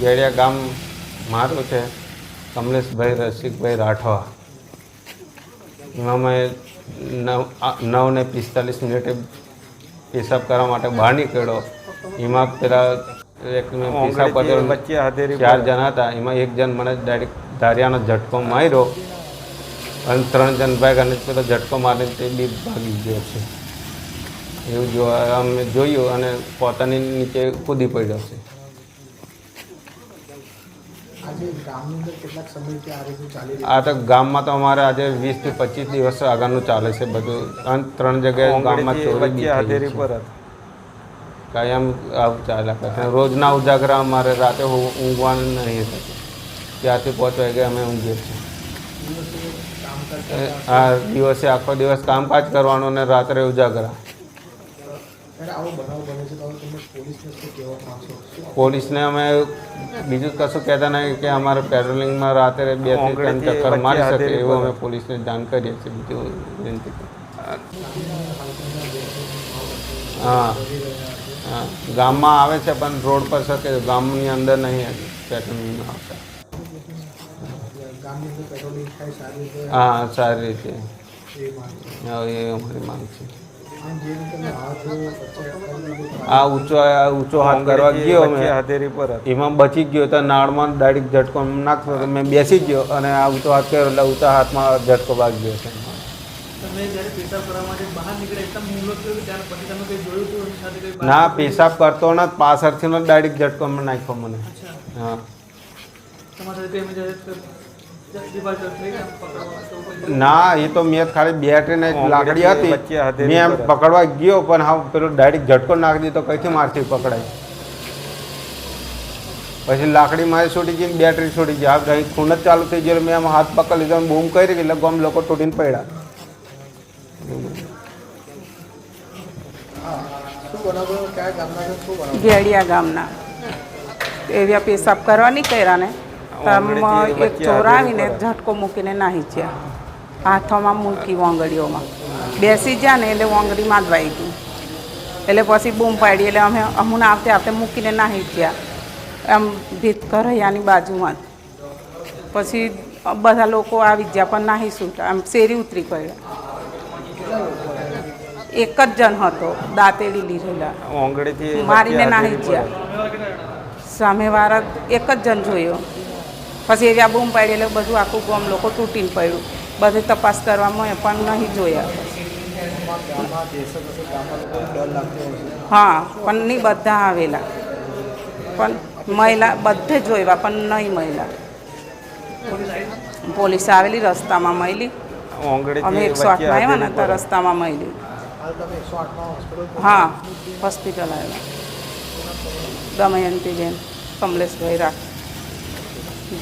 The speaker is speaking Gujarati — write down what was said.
ગેડિયા ગામ મારું છે કમલેશભાઈ રસિકભાઈ રાઠવા. એમાં મેં નવ નવને પિસ્તાલીસ મિનિટે પેશાબ કરવા માટે બહાર નીકળ્યો. એમાં પેલા એક પેશાબ પર ચાર જણા હતા. એમાં એક જણ મને ડાયરેક્ટ ધારિયાનો ઝટકો માર્યો અને ત્રણ જણ ભાઈ અને પેલો ઝટકો મારીને તે બી ભાગી ગયો છે. એવું જોવા અમે જોયું અને પોતાની નીચે કૂદી પડ્યો છે. આ તો ગામમાં તો અમારે આજે વીસથી પચીસ દિવસ આગળનું ચાલે છે બધું. અને ત્રણ જગ્યાએ ગામમાં ચોરી બી થઈ પર છે કાયમ આવું ચાલ્યા કરે રોજના ઉજાગરા અમારે રાતે ઊંઘવાનું નહીં થતું ત્યાંથી પાંચ વાગે અમે ઊંઘીએ છીએ. આ દિવસે આખો દિવસ કામકાજ કરવાનું અને રાત્રે ઉજાગરા. પોલીસને શું કહેવા માંગશો શું પોલીસને અમે બીજું કશું કહેતા નહીં કે અમારે પેટ્રોલિંગમાં રાત્રે બેથી ત્રણ ઓગણીથી ચક્કર વચ્ચે મારી શકે હાથેરી એવું પર. અમે પોલીસને જાણ કરીએ છીએ બીજું વિનંતી હા હા ગામમાં આવે છે પણ રોડ પર શકે ગામની અંદર નહીં પેટ્રોલિંગમાં આવતા ગામની અંદર પેટ્રોલિંગ થાય સારી રીતે હા સારી રીતે એ માંગ છે હા, એ અમારી માંગ છે આ ઊંચો આ ઊંચો હાથ કરવા ગયો મેં. હાથેરી પર એમાં બચી ગયો તો નાળમાં ડાયરેક્ટ ઝટકો નાખતો મેં બેસી ગયો અને આ ઊંચો હાથ કર્યો એટલે ઊંચા હાથમાં ઝટકો વાગી ગયો છે. ના પેશાબ કરતો ને પાછળથી નો ડાયરેક્ટ ઝટકો નાખ્યો મને. હા. ના એ તો મેં ખાલી બેટરી ને લાકડી હતી. મેં એમ પકડવા ગયો પણ હા પેલો ડાયરેક્ટ ઝટકો નાખી દીધો કઈથી મારથી પકડાય? પછી લાકડી મારી છૂટી ગઈ બેટરી છૂટી ગઈ. આ કઈ ખૂન જ ચાલુ થઈ ગયો મેં આમ હાથ પકડ લીધો બૂમ કરી એટલે ગમ લોકો તૂટીને પડ્યા. ઘેડિયા ગામના. એવ્યા પેશાબ કરવા કર્યા ને. આમ એક ચોરાવીને. ઝટકો મૂકીને નાહી ગયા હાથોમાં મૂકી વાંગડીઓમાં. બેસી ગયા ને એટલે વોંગડીમાં જ વાઈ ગયું એટલે પછી બૂમ પાડી એટલે અમે અમને આવતે આવતે મૂકીને નાહી ગયા. આમ ભીત કરૈયાની બાજુમાં પછી બધા લોકો આવી ગયા પણ નાહી છૂટા આમ શેરી ઉતરી પડ્યા એક જ જણ હતો દાંતેડી લીધેલા મારીને નાહી ગયા. સામે વાળા એક જ જણ જોયો. પછી એરિયા બૂમ પાડી એટલે બધું આખું ગામ લોકો તૂટીને પડ્યું. બધી તપાસ કરવામાં પણ નહીં જોયા. હા પણ નહીં બધા આવેલા. પણ મહિલા બધે જોયા પણ નહીં મહિલા. પોલીસ આવેલી રસ્તામાં મળી અમે એકસો આઠમાં આવ્યા ને તો રસ્તામાં મળી હા હોસ્પિટલ આવ્યા દમયંતીબેન કમલેશભાઈ રાઠ